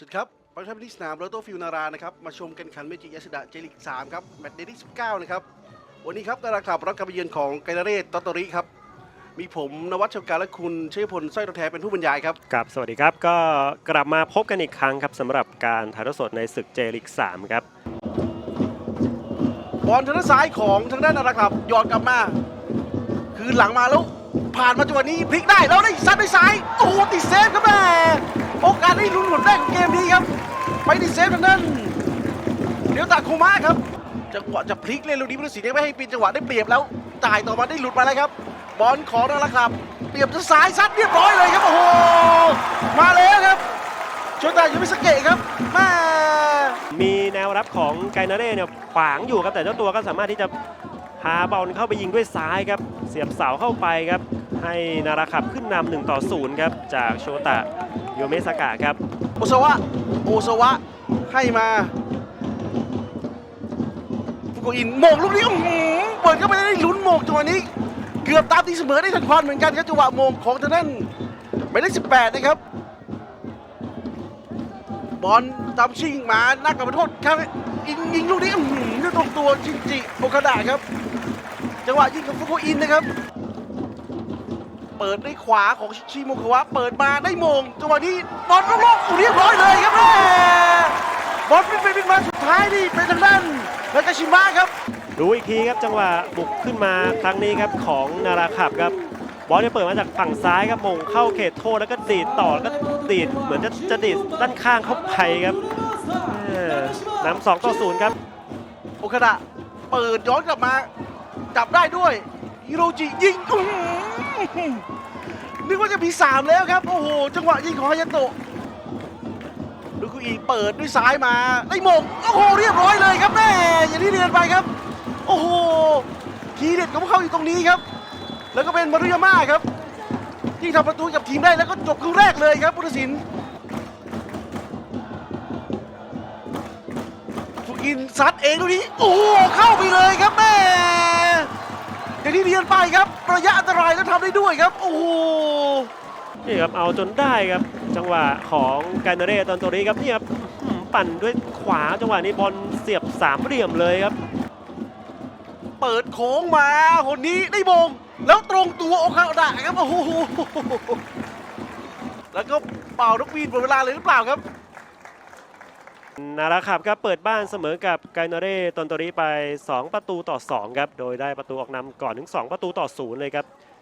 สวัสดีครับบอลทัพที่สนามโรโตฟิลนารานะครับมาชมกันขันเมจิยาสดะเจลิก3ครับแมตช์เดย์ที่19 นะครับ วันนี้ครับดาราขับรับการไปเยือนของไกนาเรตตอตโตริครับ มีผมนวัชชวการและคุณเชยพลสร้อยตัวแทนเป็นผู้บรรยายครับกับ สวัสดีครับก็กลับมาพบกันอีกครั้งครับสำหรับการถ่ายทอดสดในศึกเจลิก3ครับบอลทางด้านซ้ายของทางด้านดาราขับหยอดกลับมา คือหลังมาแล้วผ่านมาจังหวะนี้พลิกได้แล้วได้ซัดด้วยซ้ายโอ้โหติดเซฟครับแม่ โอกาสได้ลุ้นผลแรกของเกมนี้ครับ ไปติดเซฟทางด้านเดี๋ยวตาโคมาครับ จังหวะจะพลิกเล่นลูกนี้ผู้ตัดสินยังไม่ให้ปีนจังหวะได้เปรียบแล้วจ่ายต่อมาได้หลุดมาแล้วครับ บอลของดาราขับเปรียบจะซ้ายซัดเรียบร้อยเลยครับโอ้โหมาแล้วครับโชตายูมิสเกะครับม่มีแนวรับของไกนาเร่เนี่ยขวางอยู่ครับแต่เจ้าตัวก็สามารถที่จะพาบอลเข้าไปยิงด้วยซ้ายครับ เสียบเสาเข้าไปครับ ให้นาราขับขึ้นนำ1ต่อ0ครับจากโชตะโยเมสกะครับโอซาวะโอซาวะให้มาฟุกุอินโหมงลูกนี้อื้อหือเปิดเข้าไปได้ลุ้นโหมงจังหวะนี้ เกือบตามตีเสมอได้ทันควันเหมือนกันครับจังหวะโมงของทางนั้นหมายเลข18นะครับบอลตามชิงมาหน้ากลับโทษครับยิงยิงลูกนี้อื้อหือด้วยตรงตัวจิจิโอคาดะครับ จังหวะยิงของฟุกุอินนะครับ เปิดด้วยขวาของชิโมคาวะเปิดมาได้โมงจังหวะนี้บอลโลกๆเรียบร้อยเลยครับแม่บอลเป็นเป็นมาสุดท้ายนี่เป็นทางด้านนากาชิมะครับ ดูอีกทีครับจังหวะบุกขึ้นมาครั้งนี้ครับของนาราขับครับบอลจะเปิดมาจากฝั่งซ้ายครับมงเข้าเขตโทษแล้วก็ดีดต่อแล้วก็ดีดเหมือนจะจะดีดด้านข้างเข้าไปครับเออนำสองต่อศูนย์ครับ โอคาดะเปิดย้อนกลับมาจับได้ด้วย ฮิโรจิยิงนึกว่าจะมีสามแล้วครับ โอ้โห จังหวะยิงของฮายาโตะดูคุอีเปิดด้วยซ้ายมาได้โมงโอ้โห เรียบร้อยเลยครับแม่อย่างที่เรียนไปครับ โอ้โหทีเด็ดของเขาอยู่ตรงนี้ครับ แล้วก็เป็นมารุยาม่าครับที่ทำประตูกับทีมได้แล้วก็จบครึ่งแรกเลยครับพุทธศิลป์ฟุกินซัดเองตรงนี้ โอ้โหเข้าไปเลยครับแม่ อย่างที่เรียนไปครับ ระยะอันตรายแล้วทำได้ด้วยครับ โอ้โหนี่ครับเอาจนได้ครับ จังหวะของไกนาเร่ตอนตัวนี้ครับนี่ครับอื้อหือปั่นด้วยขวาจังหวะนี้บอลเสียบสามเหลี่ยมเลยครับ เปิดโค้งมาคนนี้ได้โมงแล้วตรงตัวโอคาดะครับโอ้โหแล้วก็เป่านกหวีดหมดเวลาเลยหรือเปล่าครับ นาราขับครับเปิดบ้านเสมอกับไกนเร่ตอนตอรีไป 2 ประตูต่อ 2 ครับ โดยได้ประตูออกนำก่อนถึง 2 ประตูต่อ 0 เลยครับ